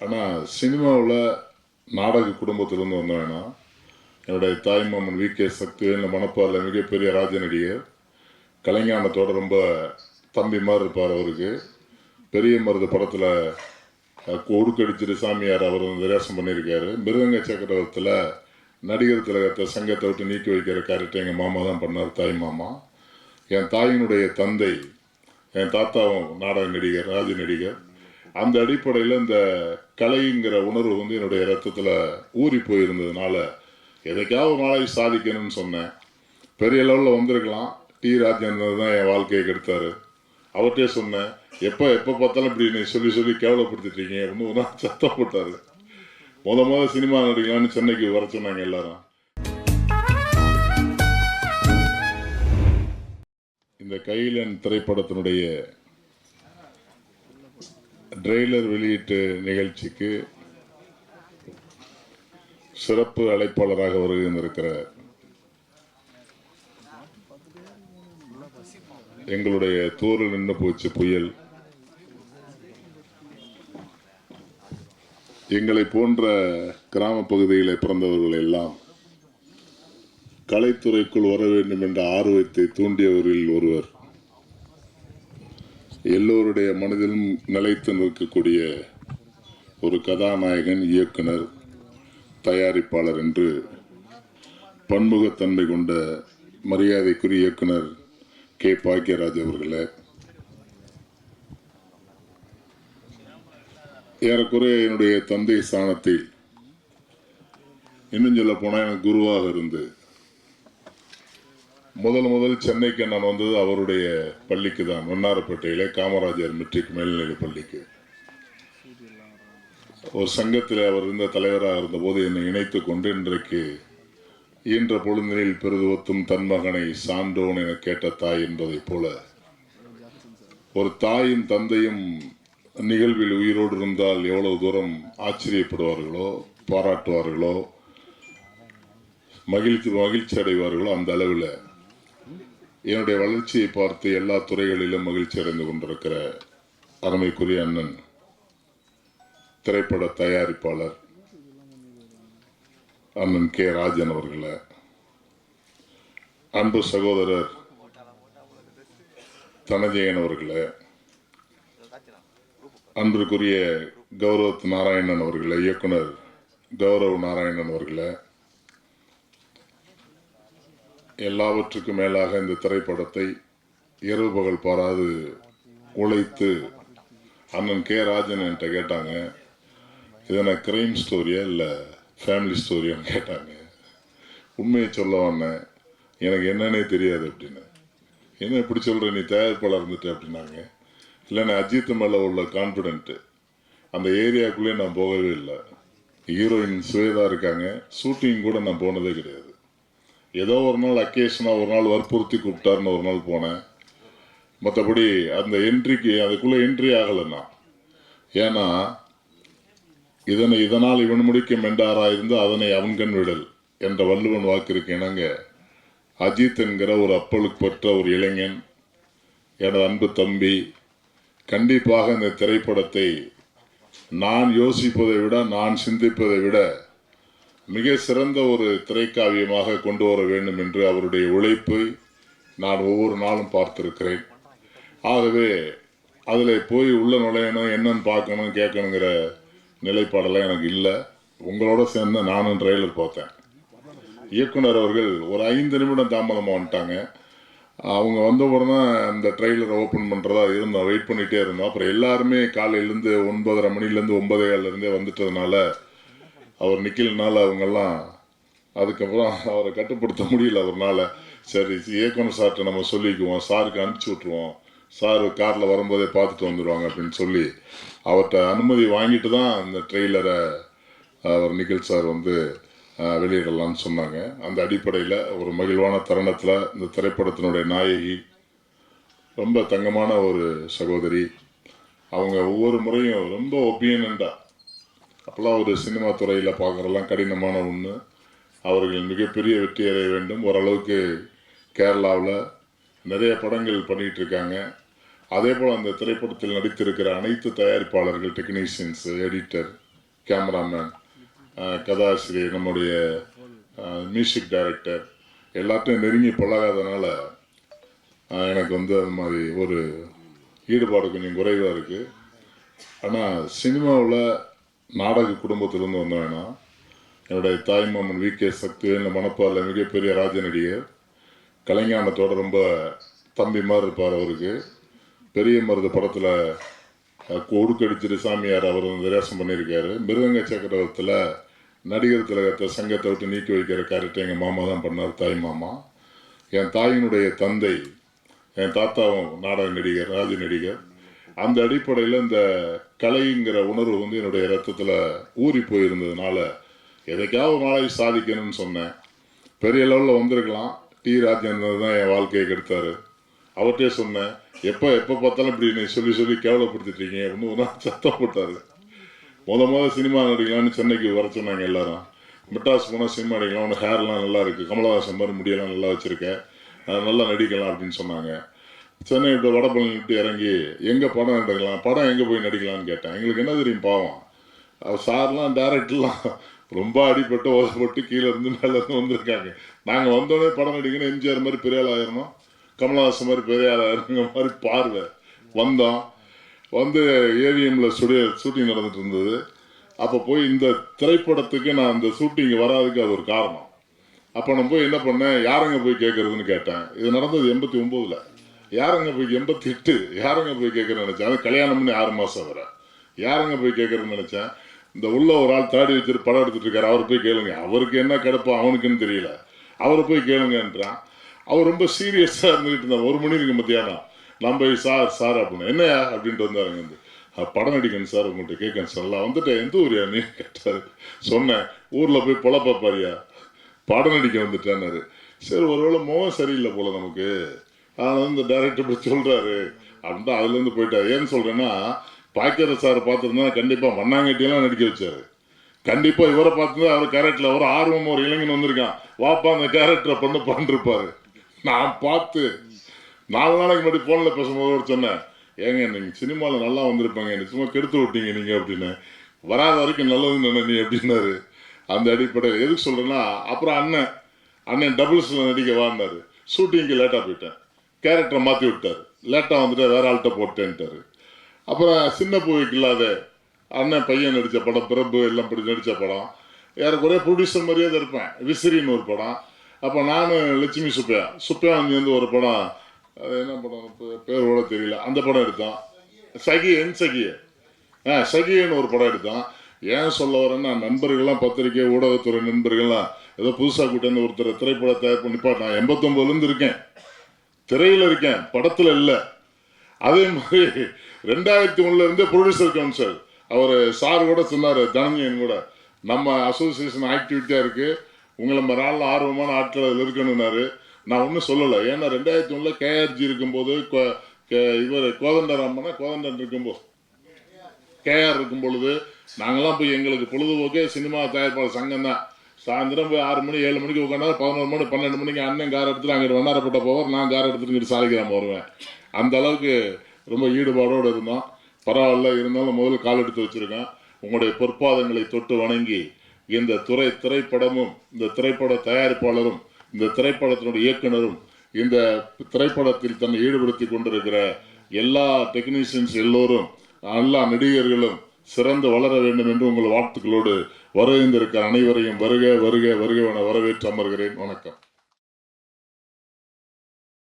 ஆனால் சினிமாவில் நாடக குடும்பத்திலிருந்து வந்தேன்னா என்னுடைய தாய்மாமன் வி. கே. சக்திவேல் இந்த மிகப்பெரிய ராஜ நடிகர் கலைஞானத்தோட ரொம்ப தம்பி மாதிரி இருப்பார் அவருக்கு. பெரிய மருது படத்தில் ஒடுக்கடிச்சிட்டு சாமியார் அவர் வந்து விரேசம் பண்ணியிருக்காரு. மிருதங்க சக்கரவர்த்தியில் நடிகர் திலகத்தை சங்கத்தை விட்டு நீக்கி வைக்கிற காரியத்தை எங்கள் மாமா தான் பண்ணார் தாய் மாமா. என் தாயினுடைய தந்தை என் தாத்தாவும் நாடக நடிகர் ராஜ நடிகர். அந்த அடிப்படையில் இந்த கலைங்கிற உணர்வு வந்து என்னுடைய ரத்தத்தில் ஊறி போயிருந்ததுனால எதைக்காவது ஒரு நாளைக்கு சாதிக்கணும்னு சொன்னேன். பெரிய லெவலில் வந்திருக்கலாம். டி ராஜேந்திரன் தான் என் வாழ்க்கையை கெடுத்தாரு. அவர்கிட்டே சொன்னேன். எப்போ எப்போ பார்த்தாலும் இப்படி நீ சொல்லி சொல்லி கேவலப்படுத்திட்டீங்க அப்படின்னு ஒரு நாள் சத்தம் போட்டார். முத முத சினிமா நடிக்கலாம்னு சென்னைக்கு வர சொன்னாங்க எல்லாரும். இந்த கையிலன் திரைப்படத்தினுடைய ட்ரெய்லர் வெளியீட்டு நிகழ்ச்சிக்கு சிறப்பு அழைப்பாளராக வருகின்றிருக்கிற எங்களுடைய தூரில் நின்று போச்சு புயல். எங்களை போன்ற கிராம பகுதிகளை பிறந்தவர்கள் எல்லாம் கலைத்துறைக்குள் வர வேண்டும் என்ற ஆர்வத்தை தூண்டியவர்களில் ஒருவர். எல்லோருடைய மனதிலும் நிலைத்து நிற்கக்கூடிய ஒரு கதாநாயகன் இயக்குனர் தயாரிப்பாளர் என்று பன்முகத்தன்மை கொண்ட மரியாதைக்குரிய இயக்குனர் கே. பாக்கியராஜ் அவர்களே. ஏறக்குறைய என்னுடைய தந்தை ஸ்தானத்தில் இன்னும் சொல்ல போனால் எனக்கு குருவாக இருந்து முதல் முதல் சென்னைக்கு நான் வந்தது அவருடைய பள்ளிக்கு தான் வண்ணாரப்பேட்டையிலே காமராஜர் மெட்ரிக் மேல்நிலைப் பள்ளிக்கு. ஒரு சங்கத்தில் அவர் இருந்த தலைவராக இருந்தபோது என்னை இணைத்து கொண்டு இன்றைக்கு ஈன்ற பொழுதினில் பெருதுவத்தும் தன் மகனை சான்றோன் என கேட்ட தாய் என்பதைப் போல ஒரு தாயும் தந்தையும் நிகழ்வில் உயிரோடு இருந்தால் எவ்வளவு தூரம் ஆச்சரியப்படுவார்களோ பாராட்டுவார்களோ மகிழ்ச்சி மகிழ்ச்சி அடைவார்களோ அந்த அளவில். என்னுடைய வளர்ச்சியை பார்த்து எல்லா துறைகளிலும் மகிழ்ச்சி அடைந்து கொண்டிருக்கிற அருமைக்குரிய அண்ணன் திரைப்பட தயாரிப்பாளர் அண்ணன் கே. ராஜன் அவர்களை அன்பு சகோதரர் தனஜெயன் அவர்களை அன்றுக்குரிய கௌரவத் நாராயணன் அவர்களை இயக்குனர் கௌரவ் நாராயணன் அவர்களை எல்லாவற்றுக்கும் மேலாக இந்த திரைப்படத்தை இரவு பகல் பாராது உழைத்து அண்ணன் கே ராஜன் என்கிட்ட கேட்டாங்க. இதனை கிரைம் ஸ்டோரியா இல்லை ஃபேமிலி ஸ்டோரியான்னு கேட்டாங்க. உண்மையை சொல்ல வந்தேன். எனக்கு என்னன்னே தெரியாது அப்படின்னு. என்ன இப்படி சொல்கிற நீ தயாரிப்பாளர் இருந்துட்டு அப்படின்னாங்க. இல்லை நான் அஜித் மேலே உள்ள கான்ஃபிடென்ட்டு அந்த ஏரியாக்குள்ளேயே நான் போகவே இல்லை. ஹீரோயின் சுவேதா இருக்காங்க. ஷூட்டிங் கூட நான் போனதே கிடையாது. ஏதோ ஒரு நாள் அக்கேஷனாக ஒரு நாள் வற்புறுத்தி கூப்பிட்டாருன்னு ஒரு நாள் போனேன். மற்றபடி அந்த என்ட்ரிக்கு அதுக்குள்ளே என்ட்ரி ஆகலை நான் ஏன்னா இதனை இதனால் இவன் முடிக்க மெண்டாராயிருந்து அதனை அவன்கண் விடல் என்ற வள்ளுவன் வாக்கிற்கு இணங்க அஜித் என்கிற ஒரு அப்பலுக்கு பெற்ற ஒரு இளைஞன் எனது அன்பு தம்பி கண்டிப்பாக இந்த திரைப்படத்தை நான் யோசிப்பதை விட நான் சிந்திப்பதை விட மிக சிறந்த ஒரு திரைக்காவியமாக கொண்டு வர வேண்டும் என்று அவருடைய உழைப்பை நான் ஒவ்வொரு நாளும் பார்த்திருக்கிறேன். ஆகவே அதில் போய் உள்ள நுழையணும் என்னன்னு பார்க்கணும் கேட்கணுங்கிற நிலைப்பாடெல்லாம் எனக்கு இல்லை. உங்களோட சேர்ந்து நானும் ட்ரெய்லர் பார்த்தேன். இயக்குனர் அவர்கள் ஒரு ஐந்து நிமிடம் தாமதமாக வந்துட்டாங்க. அவங்க வந்த உடனே அந்த ட்ரெய்லரை ஓப்பன் பண்ணுறதா இருந்தோம். வெயிட் பண்ணிகிட்டே இருந்தோம். அப்புறம் எல்லாருமே காலையிலேருந்து ஒன்பதரை மணிலேருந்து ஒன்பதே காலிலேருந்தே வந்துட்டதுனால அவர் நிற்கலனால அவங்கெல்லாம் அதுக்கப்புறம் அவரை கட்டுப்படுத்த முடியல அவர்னால. சரி இயக்குனர் சார்கிட்ட நம்ம சொல்லிக்குவோம். சாருக்கு அனுப்பிச்சி விட்ருவோம் சார் காரில் வரும்போதே பார்த்துட்டு வந்துடுவாங்க அப்படின்னு சொல்லி அவர்கிட்ட அனுமதி வாங்கிட்டு தான் அந்த ட்ரெய்லரை அவர் நிகில் சார் வந்து வெளியிடலாம்னு சொன்னாங்க. அந்த அடிப்படையில் ஒரு மகிழ்வான தருணத்தில் இந்த திரைப்படத்தினுடைய நாயகி ரொம்ப தங்கமான ஒரு சகோதரி. அவங்க ஒவ்வொரு முறையும் ரொம்ப ஒப்பீனியன்டாக அப்போல்லாம் ஒரு சினிமா துறையில் பார்க்குறதெல்லாம் கடினமான ஒன்று அவர்கள் மிகப்பெரிய வெற்றி அடைய வேண்டும். ஓரளவுக்கு கேரளாவில் நிறைய படங்கள் பண்ணிகிட்டு இருக்காங்க. அதே போல் அந்த திரைப்படத்தில் நடித்திருக்கிற அனைத்து தயாரிப்பாளர்கள் டெக்னீஷியன்ஸ் எடிட்டர் கேமராமேன் கதாசிரியர் நம்முடைய மியூசிக் டைரக்டர் எல்லாத்தையும் நெருங்கி பழகாதனால எனக்கு வந்து அது மாதிரி ஒரு ஈடுபாடு கொஞ்சம் குறைவாக இருக்குது ஆனால் சினிமாவில் நாடக குடும்பத்திலிருந்து வந்தவேனா? என்னுடைய தாய்மாமன் வி. கே. சக்திவேல் மணப்பாலில் மிகப்பெரிய ராஜ நடிகர் கலைஞானத்தோட ரொம்ப தம்பி மாதிரி இருப்பார் அவருக்கு. பெரிய மருது படத்தில் ஒடுக்கடிச்சிட்டு சாமியார் அவர் வந்து ரேசம் பண்ணியிருக்காரு. மிருதங்க சக்கரவர்த்தியில் நடிகர் திலகத்தை சங்கத்தை விட்டு நீக்கி வைக்கிற கேரக்டர் எங்கள் மாமா தான் பண்ணார் தாய் மாமா. என் தாயினுடைய தந்தை என் தாத்தாவும் நாடக நடிகர் ராஜ நடிகர் அந்த அடிப்படையில் இந்த கலைங்கிற உணர்வு வந்து என்னுடைய ரத்தத்தில் ஊறி போயிருந்ததுனால எதைக்காவது நாளைக்கு சாதிக்கணும்னு சொன்னேன். பெரிய லெவலில் வந்திருக்கலாம். டி. ராஜேந்திரன் தான் என் வாழ்க்கையை கெடுத்தாரு. அவர்கிட்டே சொன்னேன். எப்போ எப்போ பார்த்தாலும் இப்படி நீ சொல்லி சொல்லி கேவலப்படுத்திட்டீங்க. அப்படின்னு ஒரு நாள் சத்தம் போட்டாரு. முத முத சினிமா நடிக்கலாம்னு சென்னைக்கு வர சொன்னாங்க எல்லாரும். மிட்டாஸ் போனால் சினிமா நடிக்கலாம் உனக்கு ஹேர்லாம் நல்லா இருக்குது கமலஹாசன் மாதிரி முடியெல்லாம் நல்லா வச்சுருக்கேன் நல்லா நடிக்கலாம் அப்படின்னு சொன்னாங்க. சென்னை விட்டு வடபழனி விட்டு இறங்கி எங்கே படம் எடுக்கலாம் படம் எங்கே போய் நடிக்கலாம்னு கேட்டேன். எங்களுக்கு என்ன தெரியும் பாவம்? சார்லாம் டேரக்டர்லாம் ரொம்ப அடிப்பட்டு ஓசப்பட்டு கீழே இருந்து மேலே இருந்து வந்திருக்காங்க. நாங்கள் வந்தோடனே படம் நடிக்கணும் எம்ஜிஆர் மாதிரி பெரிய ஆள் ஆயிரணும் கமலஹாசன் மாதிரி பெரிய ஆள் மாதிரி பார்வை வந்தோம். வந்து ஏவிஎம்ல ஸ்டுடியோ ஷூட்டிங் நடந்துட்டு இருந்தது. அப்போ போய் இந்த திரைப்படத்துக்கு நான் இந்த ஷூட்டிங் வராதுக்கு அது ஒரு காரணம். அப்போ நான் போய் என்ன பண்ணேன் யாருங்க போய் கேட்கறதுன்னு கேட்டேன். இது நடந்தது எண்பத்தி ஒம்போதில். யாருங்க போய் எண்பத்தி எட்டு யாருங்க போய் கேட்கறேன்னு நினச்சேன்? அது கல்யாணம் பண்ணி ஆறு மாதம் வர. யாருங்க போய் கேட்குறேன்னு நினச்சேன்? இந்த உள்ள ஒரு ஆள் தாடி வச்சுட்டு படம் எடுத்துட்டு இருக்காரு. அவர் போய் கேளுங்க. அவருக்கு என்ன கிடப்போ அவனுக்குன்னு தெரியல. அவரை போய் கேளுங்கன்றான். அவர் ரொம்ப சீரியஸாக இருந்துகிட்டு இருந்தார். ஒரு மணி இருக்கு மத்தியானம். நம்ம போய் சார் சார் அப்படின்னு. என்னையா அப்படின்ட்டு வந்தாருங்க வந்து. படம் நடிக்கணும் சார். உங்கள்கிட்ட கேட்கணும் சார். எல்லாம் வந்துட்டேன். எந்த ஊரியா நீ? கேட்டார். சொன்னேன். ஊரில் போய் பொழப்பாப்பாரியா பார்ப்பாரியா படம் நடிக்க வந்துட்டேன்னாரு. சரி ஒருவேளை முகம் சரியில்லை போல நமக்கு. அதை வந்து டைரக்டர் இப்படி சொல்கிறாரு அப்படின்ட்டு அதுலேருந்து போயிட்டார். ஏன்னு சொல்கிறேன்னா பாக்கியர சார் பார்த்துருந்தா கண்டிப்பாக மண்ணாங்கட்டியெல்லாம் நடிக்க வச்சார். கண்டிப்பாக இவரை பார்த்துருந்தா அவர் கேரக்டரில் ஒரு ஆர்வம் ஒரு இளைஞன் வந்திருக்கான். வாப்பா அந்த கேரக்டரை பண்ணு பண்ணிருப்பாரு. நான் பார்த்து நாலு நாளைக்கு முன்னாடி ஃபோனில் பேசும்போது ஒரு சொன்னேன் ஏங்க நீங்கள் சினிமாவில் நல்லா வந்திருப்பாங்க. நீ சும்மா கெடுத்து விட்டீங்க நீங்கள் அப்படின்னு. வராத வரைக்கும் நல்லதுன்னு நினை நீ அப்படின்னாரு. அந்த அடிப்படையில் எதுக்கு சொல்கிறேன்னா அப்புறம் அண்ணன் அண்ணன் டபுள்ஸில் நடிக்க வாழ்ந்தார் ஷூட்டிங்க்கு லேட்டாக போயிட்டேன். கேரக்டரை மாற்றி விட்டார். லேட்டாக வந்துட்டு வேற ஆள்கிட்ட போட்டேன்ட்டாரு. அப்புறம் சின்ன பூவைக்கு இல்லாத அண்ணன் பையன் நடித்த படம் பிரபு எல்லாம் படி நடித்த படம். ஏறக்குறைய ப்ரொடியூசர் மாதிரியே தான் இருப்பேன். விசிறின்னு ஒரு படம். அப்போ நான் லட்சுமி சுப்பையா. சுப்பையா வந்து ஒரு படம் அது என்ன படம் பேர் கூட தெரியல. அந்த படம் எடுத்தோம் சகி என் சகிய. ஆ சகின்னு ஒரு படம் எடுத்தோம் ஏன் சொல்ல வரேன்னா நண்பர்கள்லாம் பத்திரிக்கை ஊடகத்துறை நண்பர்கள்லாம் ஏதோ புதுசாக கூட்டேன்னு ஒருத்தர் திரைப்பட தயார் பண்ணி நான் எண்பத்தொம்பதுலேருந்து இருக்கேன். திரையில் இருக்கேன் படத்தில் இல்லை. அதே மாதிரி ரெண்டாயிரத்தி ஒன்றுலேருந்தே இருந்தே ப்ரொடியூசர் கவுன்சில் அவர் சார் கூட சொன்னார் தனஞ்சயன் கூட நம்ம அசோசியேஷன் ஆக்டிவிட்டியாக இருக்குது உங்களை நம்ம நாளில் ஆர்வமான ஆட்கள் அதில் இருக்கணும்னாரு. நான் ஒன்றும் சொல்லலை. ஏன்னா ரெண்டாயிரத்தி ஒன்றில் கேஆர்ஜி இருக்கும்போது கே- இவர் கோதண்டராமனா கோதண்டன் இருக்கும்போது கேஆர் இருக்கும் பொழுது நாங்களாம் போய் எங்களுக்கு பொழுதுபோக்கே சினிமா தயாரிப்பாளர் சங்கம் தான் சாயந்தரம் போய் ஆறு மணி ஏழு மணிக்கு உட்காந்தா பதினோரு மணி பன்னெண்டு மணிக்கு அண்ணன் கார் எடுத்துட்டு அங்கே வண்ணாரப்பட்ட போவார் நான் கார் எடுத்துட்டு இங்கிட்டு சாலிகிராமம் வருவேன் அந்த அளவுக்கு ரொம்ப ஈடுபாடோடு இருந்தோம். பரவாயில்ல இருந்தாலும் முதல்ல கால் எடுத்து வச்சிருக்கேன். உங்களுடைய பொற்பாதங்களை தொட்டு வணங்கி இந்த துறை திரைப்படமும் இந்த திரைப்பட தயாரிப்பாளரும் இந்த திரைப்படத்தினுடைய இயக்குனரும் இந்த திரைப்படத்தில் தன்னை ஈடுபடுத்தி கொண்டிருக்கிற எல்லா டெக்னீஷியன்ஸ் எல்லோரும் எல்லா நடிகர்களும் சிறந்து வளர வேண்டும் என்று உங்கள் வாழ்த்துக்களோடு வருகின்றிருக்கிற அனைவரையும் வருக வருக வருக என வரவேற்று அமர்கிறேன். வணக்கம்.